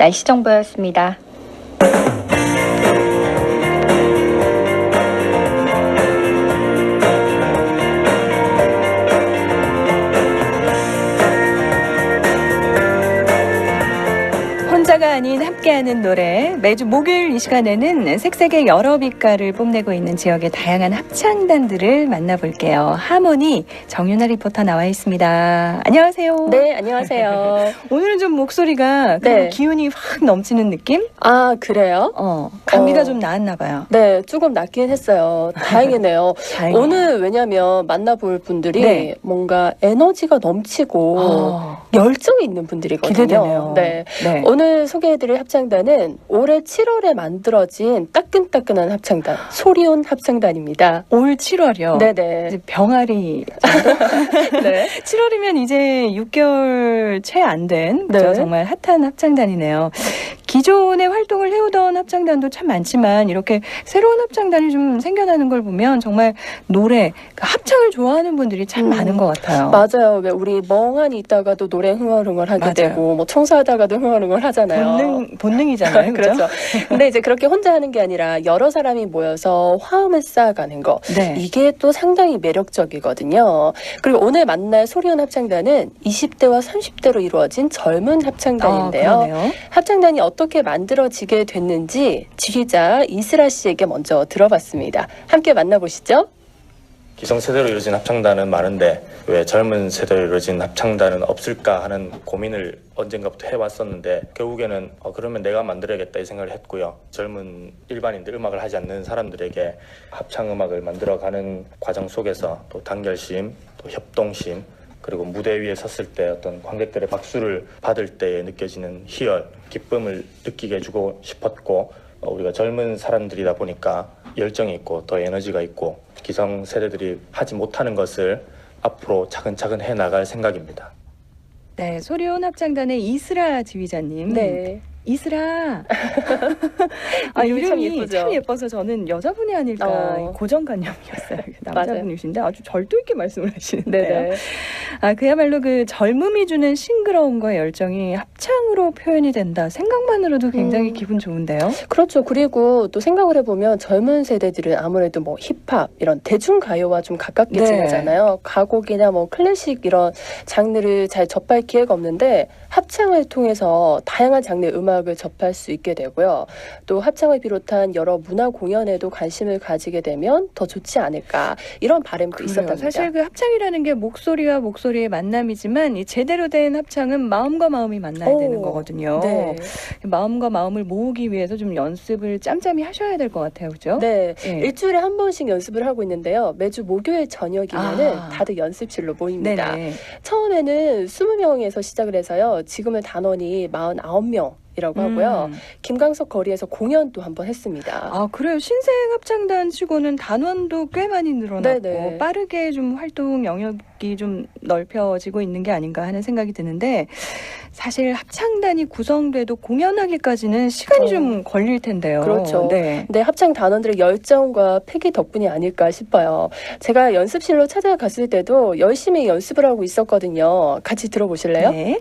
날씨 정보였습니다. 함께하는 노래 매주 목요일 이 시간에는 색색의 여러 빛깔을 뽐내고 있는 지역의 다양한 합창단들을 만나볼게요. 하모니 정윤아 리포터 나와 있습니다. 안녕하세요. 네, 안녕하세요. 오늘은 좀 목소리가 네. 기운이 확 넘치는 느낌? 아, 그래요? 어 감기가 어. 좀 나았나 봐요. 네, 조금 낫긴 했어요. 다행이네요. 다행이네요. 오늘 왜냐면 만나볼 분들이 네. 뭔가 에너지가 넘치고 어, 열정이 있는 분들이거든요. 기대되네요. 네. 네. 오늘 소개해드릴 합창 단은 올해 7월에 만들어진 따끈따끈한 합창단, 소리온 합창단입니다. 올 7월이요. 네네. 병아리 네. 7월이면 이제 6개월 채 안된 네. 정말 핫한 합창단이네요. 기존의 활동을 해오던 합창단도 참 많지만 이렇게 새로운 합창단이 좀 생겨나는 걸 보면 정말 노래, 그 합창을 좋아하는 분들이 참 음. 많은 것 같아요. 맞아요. 왜 우리 멍하니 있다가도 노래 흥얼흥얼 하게 맞아요. 되고, 뭐 청소하다가도 흥얼흥얼 하잖아요. 본능, 본능이잖아요. 그렇죠? 근데 이제 그렇게 혼자 하는 게 아니라 여러 사람이 모여서 화음을 쌓아가는 거. 네. 이게 또 상당히 매력적이거든요. 그리고 오늘 만날 소리온 합창단은 20대와 30대로 이루어진 젊은 합창단인데요. 아. 합창단이 어 떻게 만들어지게 됐는지 지휘자 이스라 씨에게 먼저 들어봤습니다. 함께 만나보시죠. 기성세대로 이루어진 합창단은 많은데 왜 젊은 세대로 이루어진 합창단은 없을까 하는 고민을 언젠가부터 해왔었는데 결국에는 어, 그러면 내가 만들어야겠다 이 생각을 했고요. 젊은 일반인들 음악을 하지 않는 사람들에게 합창 음악을 만들어가는 과정 속에서 또 단결심, 또 협동심 그리고 무대 위에 섰을 때 어떤 관객들의 박수를 받을 때에 느껴지는 희열, 기쁨을 느끼게 해주고 싶었고 어, 우리가 젊은 사람들이다 보니까 열정이 있고 더 에너지가 있고 기성 세대들이 하지 못하는 것을 앞으로 차근차근 해 나갈 생각입니다. 네, 소리온 합창단의 이스라 지휘자님. 네. 이스라. 아, 이름이 참? 참 예뻐서 저는 여자분이 아닐까 어. 고정관념이었어요. 남자분이신데 아주 절도 있게 말씀을 하시는데요. 아, 그야말로 그 젊음이 주는 싱그러움과 열정이 합창으로 표현이 된다. 생각만으로도 굉장히 음. 기분 좋은데요. 그렇죠. 그리고 또 생각을 해보면 젊은 세대들은 아무래도 뭐 힙합 이런 대중가요와 좀 가깝게 네. 지내잖아요. 가곡이나 뭐 클래식 이런 장르를 잘 접할 기회가 없는데 합창을 통해서 다양한 장르의 음악 을 접할 수 있게 되고요. 또 합창을 비롯한 여러 문화 공연에도 관심을 가지게 되면 더 좋지 않을까 이런 바람도 그래요. 있었답니다. 사실 그 합창이라는 게 목소리와 목소리의 만남이지만 이 제대로 된 합창은 마음과 마음이 만나야 오, 되는 거거든요. 네. 마음과 마음을 모으기 위해서 좀 연습을 짬짬이 하셔야 될 것 같아요. 그죠? 네. 예. 일주일에 한 번씩 연습을 하고 있는데요. 매주 목요일 저녁이면은 아. 다들 연습실로 모입니다. 네네. 처음에는 20명에서 시작을 해서요. 지금은 단원이 49명 이라고 하고요. 음. 김광석 거리에서 공연도 한번 했습니다. 아 그래요. 신생 합창단 치고는 단원도 꽤 많이 늘어났고 네네. 빠르게 좀 활동 영역이 좀 넓혀지고 있는 게 아닌가 하는 생각이 드는데 사실 합창단이 구성돼도 공연하기까지는 시간이 어. 좀 걸릴 텐데요. 그렇죠. 네. 네, 합창 단원들의 열정과 패기 덕분이 아닐까 싶어요. 제가 연습실로 찾아갔을 때도 열심히 연습을 하고 있었거든요. 같이 들어보실래요? 네.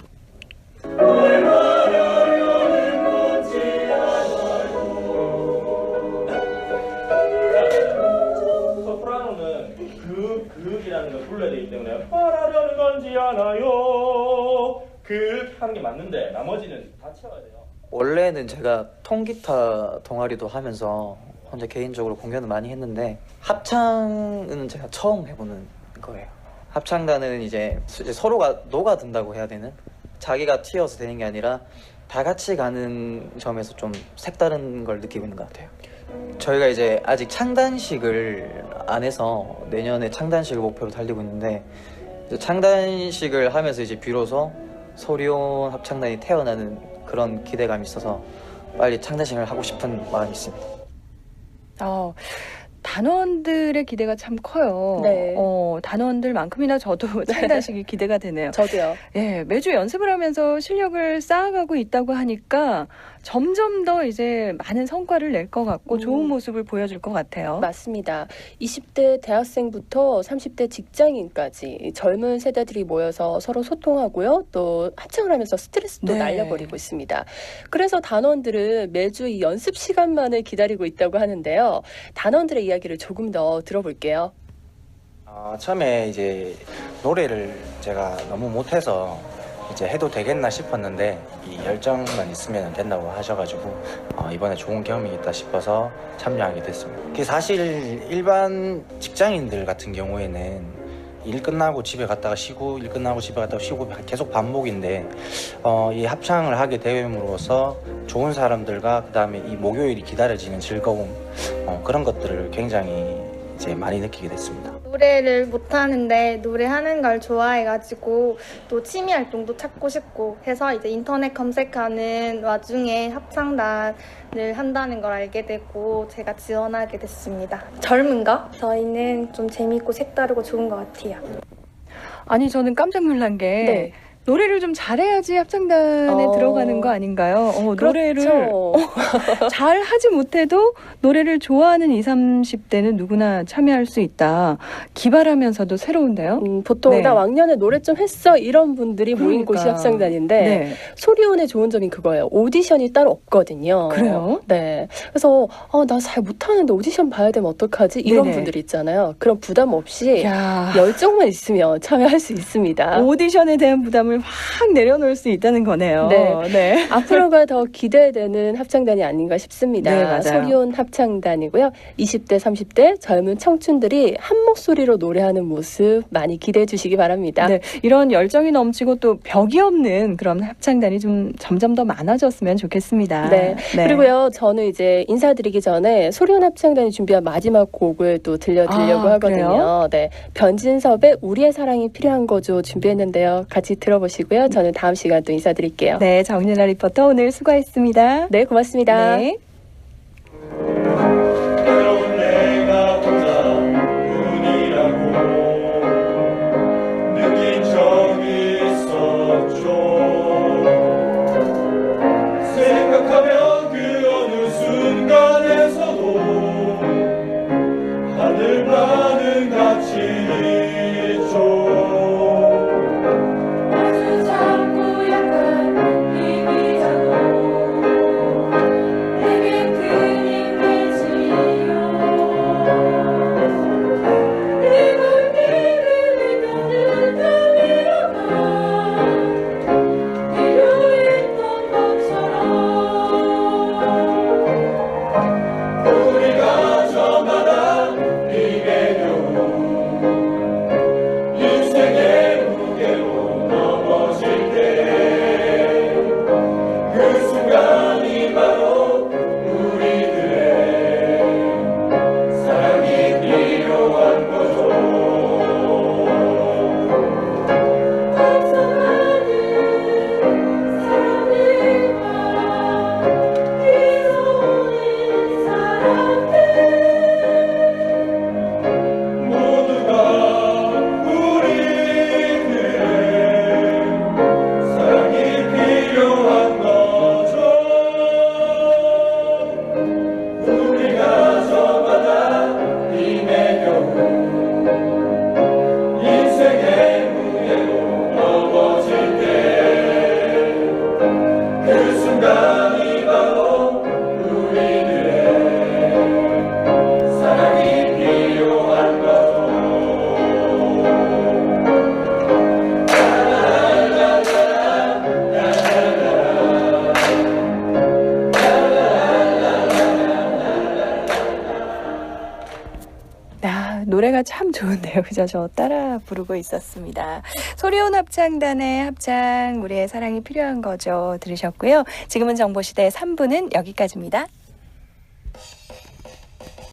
그 그이라는 걸 불러야 되기 때문에 말하려는 건지 않아요. 그 하는 게 맞는데 나머지는 다 채워야 돼요. 원래는 제가 통기타 동아리도 하면서 혼자 개인적으로 공연을 많이 했는데 합창은 제가 처음 해보는 거예요. 합창단은 이제 서로가 녹아든다고 해야 되는 자기가 튀어서 되는 게 아니라 다 같이 가는 점에서 좀 색다른 걸 느끼고 있는 것 같아요. 저희가 이제 아직 창단식을 안 해서 내년에 창단식을 목표로 달리고 있는데 창단식을 하면서 이제 비로소 소리온 합창단이 태어나는 그런 기대감이 있어서 빨리 창단식을 하고 싶은 마음이 있습니다. 어, 단원들의 기대가 참 커요. 네. 어, 단원들만큼이나 저도 창단식이 기대가 되네요. 저도요. 예, 매주 연습을 하면서 실력을 쌓아가고 있다고 하니까 점점 더 이제 많은 성과를 낼 것 같고 음. 좋은 모습을 보여줄 것 같아요. 맞습니다. 20대 대학생부터 30대 직장인까지 이 젊은 세대들이 모여서 서로 소통하고요. 또 합창을 하면서 스트레스도 네. 날려버리고 있습니다. 그래서 단원들은 매주 이 연습 시간만을 기다리고 있다고 하는데요. 단원들의 이야기를 조금 더 들어볼게요. 어, 처음에 이제 노래를 제가 너무 못해서 이제 해도 되겠나 싶었는데 이 열정만 있으면 된다고 하셔가지고 어, 이번에 좋은 경험이겠다 싶어서 참여하게 됐습니다. 사실 일반 직장인들 같은 경우에는 일 끝나고 집에 갔다가 쉬고 일 끝나고 집에 갔다가 쉬고 계속 반복인데 어, 이 합창을 하게 됨으로써 좋은 사람들과 그 다음에 이 목요일이 기다려지는 즐거움 어, 그런 것들을 굉장히 이제 많이 느끼게 됐습니다. 노래를 못하는데 노래하는 걸 좋아해가지고 또 취미 활동도 찾고 싶고 해서 이제 인터넷 검색하는 와중에 합창단을 한다는 걸 알게 되고 제가 지원하게 됐습니다. 젊은 거? 저희는 좀 재밌고 색다르고 좋은 것 같아요. 아니 저는 깜짝 놀란 게 네. 노래를 좀 잘해야지 합창단에 어. 들어가는 거 아닌가요? 어, 노래를 그렇죠. 잘 하지 못해도 노래를 좋아하는 20, 30대는 누구나 참여할 수 있다. 기발하면서도 새로운데요. 음, 보통 네. 나 왕년에 노래 좀 했어 이런 분들이 모인 곳이 그러니까. 합창단인데 네. 소리온의 좋은 점이 그거예요. 오디션이 따로 없거든요. 그래요? 네. 그래서 어, 나 잘 못하는데 오디션 봐야 되면 어떡하지? 이런 네네. 분들 있잖아요. 그런 부담 없이 야. 열정만 있으면 참여할 수 있습니다. 오디션에 대한 부담을 확 내려놓을 수 있다는 거네요. 네. 네. 앞으로가 더 기대되는 합창단이 아닌가 싶습니다. 네, 맞아요. 소리온 합창단이고요. 20대, 30대 젊은 청춘들이 한 목소리로 노래하는 모습 많이 기대해 주시기 바랍니다. 네, 이런 열정이 넘치고 또 벽이 없는 그런 합창단이 좀 점점 더 많아졌으면 좋겠습니다. 네. 그리고요, 저는 이제 인사드리기 전에 소리온 합창단이 준비한 마지막 곡을 또 들려드리려고 아, 하거든요. 그래요? 네. 변진섭의 우리의 사랑이 필요한 거죠 준비했는데요. 같이 들어 보시고요. 저는 다음 시간 또 인사드릴게요. 네, 네, 정윤아 리포터 오늘 수고했습니다. 고맙습니다. 네. 있었죠 생각하면 그 순간에서도 하늘만은 같이 노래가 참 좋은데요. 그죠? 저 따라 부르고 있었습니다. 소리온 합창단의 합창, 우리의 사랑이 필요한 거죠. 들으셨고요. 지금은 정보시대 3부는 여기까지입니다.